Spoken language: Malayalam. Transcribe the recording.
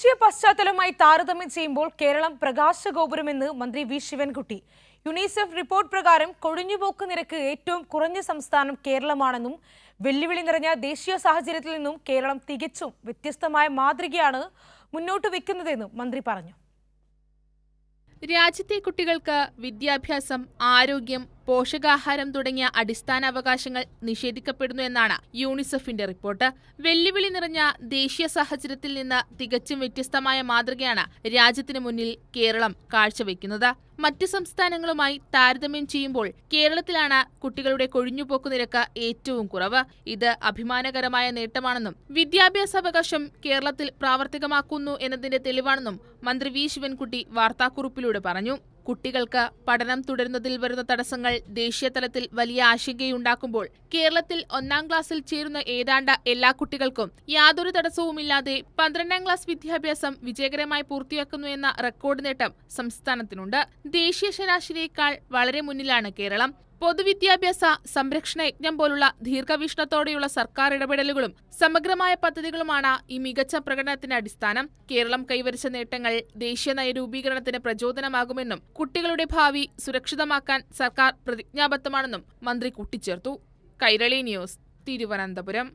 ദേശീയ പശ്ചാത്തലവുമായി താരതമ്യം ചെയ്യുമ്പോൾ കേരളം പ്രകാശഗോപുരമെന്ന് മന്ത്രി വി ശിവൻകുട്ടി. യുണിസെഫ് റിപ്പോർട്ട് പ്രകാരം കൊഴിഞ്ഞുപോക്ക് നിരക്ക് ഏറ്റവും കുറഞ്ഞ സംസ്ഥാനം കേരളമാണെന്നും വെല്ലുവിളി നിറഞ്ഞ ദേശീയ സാഹചര്യത്തിൽ നിന്നും കേരളം തികച്ചും വ്യത്യസ്തമായ മാതൃകയാണ് മുന്നോട്ട് വെക്കുന്നതെന്നും മന്ത്രി പറഞ്ഞു. രാജ്യത്തെ കുട്ടികൾക്ക് വിദ്യാഭ്യാസം ആരോഗ്യം പോഷകാഹാരം തുടങ്ങിയ അടിസ്ഥാന അവകാശങ്ങൾ നിഷേധിക്കപ്പെടുന്നു എന്നാണ് യൂണിസെഫിന്റെ റിപ്പോർട്ട്. വെല്ലുവിളി നിറഞ്ഞ ദേശീയ സാഹചര്യത്തിൽ നിന്ന് തികച്ചും വ്യത്യസ്തമായ മാതൃകയാണ് രാജ്യത്തിന് മുന്നിൽ കേരളം കാഴ്ചവെക്കുന്നത്. മറ്റ് സംസ്ഥാനങ്ങളുമായി താരതമ്യം ചെയ്യുമ്പോൾ കേരളത്തിലാണ് കുട്ടികളുടെ കൊഴിഞ്ഞുപോക്ക് നിരക്ക് ഏറ്റവും കുറവ്. ഇത് അഭിമാനകരമായ നേട്ടമാണെന്നും വിദ്യാഭ്യാസ അവകാശം കേരളത്തിൽ പ്രാവർത്തികമാക്കുന്നു എന്നതിന്റെ തെളിവാണെന്നും മന്ത്രി വി. ശിവൻകുട്ടി വാർത്താക്കുറിപ്പിലൂടെ പറഞ്ഞു. കുട്ടികൾക്ക് പഠനം തുടരുന്നതിൽ വരുന്ന തടസ്സങ്ങൾ ദേശീയതലത്തിൽ വലിയ ആശങ്കയുണ്ടാക്കുമ്പോൾ കേരളത്തിൽ ഒന്നാം ക്ലാസ്സിൽ ചേരുന്ന ഏതാണ്ട് എല്ലാ കുട്ടികൾക്കും യാതൊരു തടസ്സവുമില്ലാതെ പന്ത്രണ്ടാം ക്ലാസ് വിദ്യാഭ്യാസം വിജയകരമായി പൂർത്തിയാക്കുന്നു എന്ന റെക്കോർഡ് നേട്ടം സംസ്ഥാനത്തിനുണ്ട്. ദേശീയ ശരാശരിയേക്കാൾ വളരെ മുന്നിലാണ് കേരളം. പൊതുവിദ്യാഭ്യാസ സംരക്ഷണ യജ്ഞം പോലുള്ള ദീർഘവീക്ഷണത്തോടെയുള്ള സർക്കാർ ഇടപെടലുകളും സമഗ്രമായ പദ്ധതികളുമാണ് ഈ മികച്ച പ്രകടനത്തിന്റെ അടിസ്ഥാനം. കേരളം കൈവരിച്ച നേട്ടങ്ങൾ ദേശീയ നയരൂപീകരണത്തിന് പ്രചോദനമാകുമെന്നും കുട്ടികളുടെ ഭാവി സുരക്ഷിതമാക്കാൻ സർക്കാർ പ്രതിജ്ഞാബദ്ധമാണെന്നും മന്ത്രി കൂട്ടിച്ചേർത്തു. കൈരളി ന്യൂസ് തിരുവനന്തപുരം.